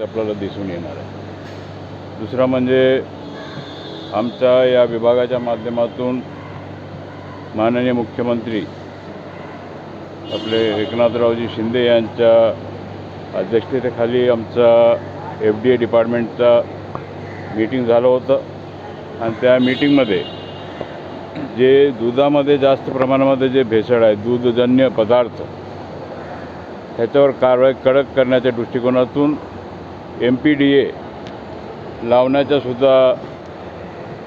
आपल्याला दिसून येणार आहे. दुसरं म्हणजे आमच्या या विभागाच्या माध्यमातून माननीय मुख्यमंत्री आपले एकनाथरावजी शिंदे यांच्या अध्यक्षतेखाली आमचा एफ डी ए डिपार्टमेंटचा मीटिंग झालं होतं. आणि त्या मीटिंगमध्ये जे दुधामध्ये जास्त प्रमाणामध्ये जे भेसळ आहे दूधजन्य पदार्थ ह्याच्यावर कारवाई कडक करण्याच्या दृष्टिकोनातून एम पी डी ए लावण्याच्यासुद्धा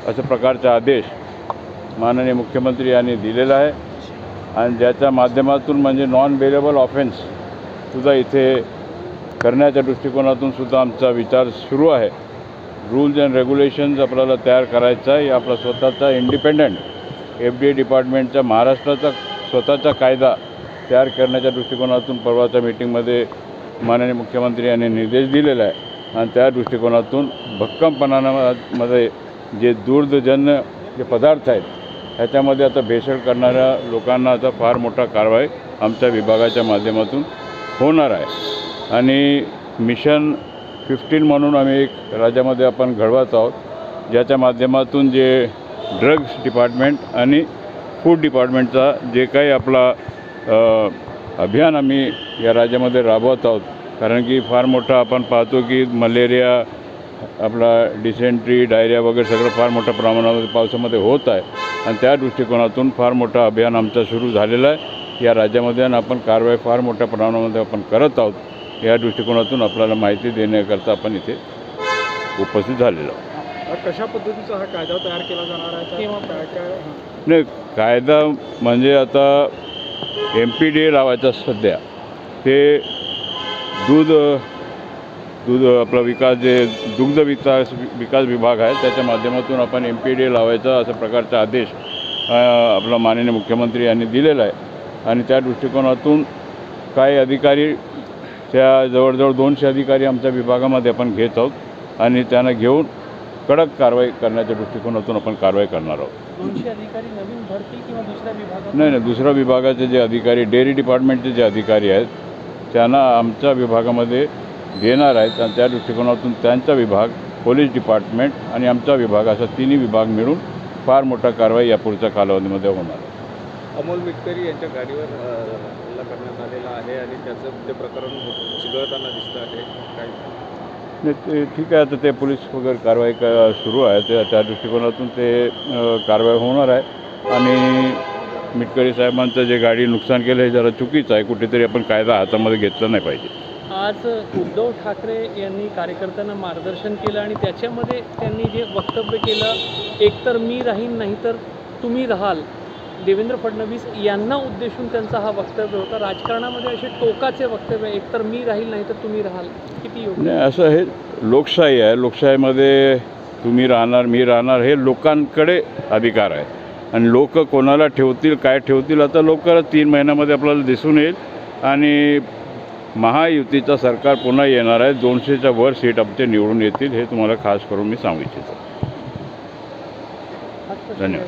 अशा प्रकारचा आदेश माननीय मुख्यमंत्री यांनी दिलेला आहे. आणि ज्याच्या माध्यमातून म्हणजे नॉन बेलेबल ऑफेन्ससुद्धा इथे करण्याच्या दृष्टिकोनातून सुद्धा आमचा विचार सुरू आहे. रूल्स अँड रेग्युलेशन्स आपल्याला तयार करायचा आहे. आपला स्वतःचा इंडिपेंडंट एफ डी ए डिपार्टमेंटचा महाराष्ट्राचा स्वतःचा कायदा तयार करण्याच्या दृष्टिकोनातून परवाच्या मीटिंगमध्ये माननीय मुख्यमंत्री यांनी निर्देश दिलेला आहे. आणि त्या दृष्टिकोनातून भक्कमपणामध्ये जे दूरजन्य जे पदार्थ आहेत ह्याच्यामध्ये आता भेसळ करणाऱ्या लोकांना आता फार मोठा कारवाई आमच्या विभागाच्या माध्यमातून होणार आहे. आणि मिशन फिफ्टीन म्हणून आम्ही एक राज्यामध्ये आपण घडवत आहोत ज्याच्या माध्यमातून जे ड्रग्स डिपार्टमेंट आणि फूड डिपार्टमेंटचा जे काही आपला अभियान आम्ही या राज्यामध्ये राबवत आहोत. कारण की फार मोठा आपण पाहतो की मलेरिया आपला डिसेंट्री डायरिया वगैरे सगळं फार मोठ्या प्रमाणामध्ये पावसामध्ये होत आहे. आणि त्या दृष्टिकोनातून फार मोठं अभियान आमचं सुरू झालेलं आहे. या राज्यामध्ये आणि आपण कारवाई फार मोठ्या प्रमाणामध्ये आपण करत आहोत. या दृष्टिकोनातून आपल्याला माहिती देण्याकरता आपण इथे उपस्थित झालेलो आहोत. कशा पद्धतीचा हा कायदा तयार केला जाणार आहे? किंवा काय काय नाही कायदा म्हणजे आता एम पी डी ए लावायचा सध्या. ते दूध दूध आपला विकास जे दुग्ध विकास विकास विभाग आहे त्याच्या माध्यमातून आपण एम पी डी ए लावायचा अशा प्रकारचा आदेश आपला माननीय मुख्यमंत्री यांनी दिलेला आहे. आणि त्या दृष्टिकोनातून काही अधिकारी त्या जवळजवळ दोनशे अधिकारी आमच्या विभागामध्ये आपण घेत आहोत. आणि त्यांना घेऊन कडक कारवाई करण्याच्या दृष्टिकोनातून आपण कारवाई करणार आहोत. नाही नाही दुसऱ्या विभागाचे जे अधिकारी डेअरी डिपार्टमेंटचे जे अधिकारी आहेत त्यांना आमच्या विभागामध्ये देणार आहेत आणि त्या दृष्टिकोनातून त्यांचा विभाग पोलीस डिपार्टमेंट आणि आमचा विभाग असा तिन्ही विभाग मिळून फार मोठा कारवाई या पुढच्या कालावधीमध्ये होणार आहे. अमोल मिटकरी यांच्या गाडीवर हल्ला करण्यात आलेला आहे आणि त्याचं ते प्रकरण चिघळताना दिसतं आहे. काय? नाही ते ठीक आहे आता ते पोलीस वगैरे कारवाई क सुरू आहे त्या त्या दृष्टिकोनातून ते कारवाई होणार आहे. आणि मिटकरी साहेबांचं जे गाडी नुकसान केलं हे जरा चुकीचं आहे. कुठेतरी आपण कायदा हातामध्ये घेतला नाही पाहिजे. आज उद्धव ठाकरे यांनी कार्यकर्त्यांना मार्गदर्शन केलं आणि त्याच्यामध्ये त्यांनी जे वक्तव्य केलं एकतर मी राहीन नाही तर तुम्ही राहाल देवेंद्र फडणवीस यांना उद्देशून त्यांचा हा वक्तव्य होता. राजकारणामध्ये असे टोकाचे वक्तव्य एकतर मी राहील नाही तर तुम्ही राहाल. किती योग्य? नाही असं हे लोकशाही आहे. लोकशाहीमध्ये तुम्ही राहणार मी राहणार हे लोकांकडे अधिकार आहे. आणि लोक कोणाला ठेवतील काय ठेवतील आता लवकरच तीन महिन्यामध्ये आपल्याला दिसून येईल. आणि महायुतीचं सरकार पुन्हा येणार आहे. दोनशेच्या वर सीट आमचे निवडून येतील हे तुम्हाला खास करून मी सांगू इच्छितो. धन्यवाद.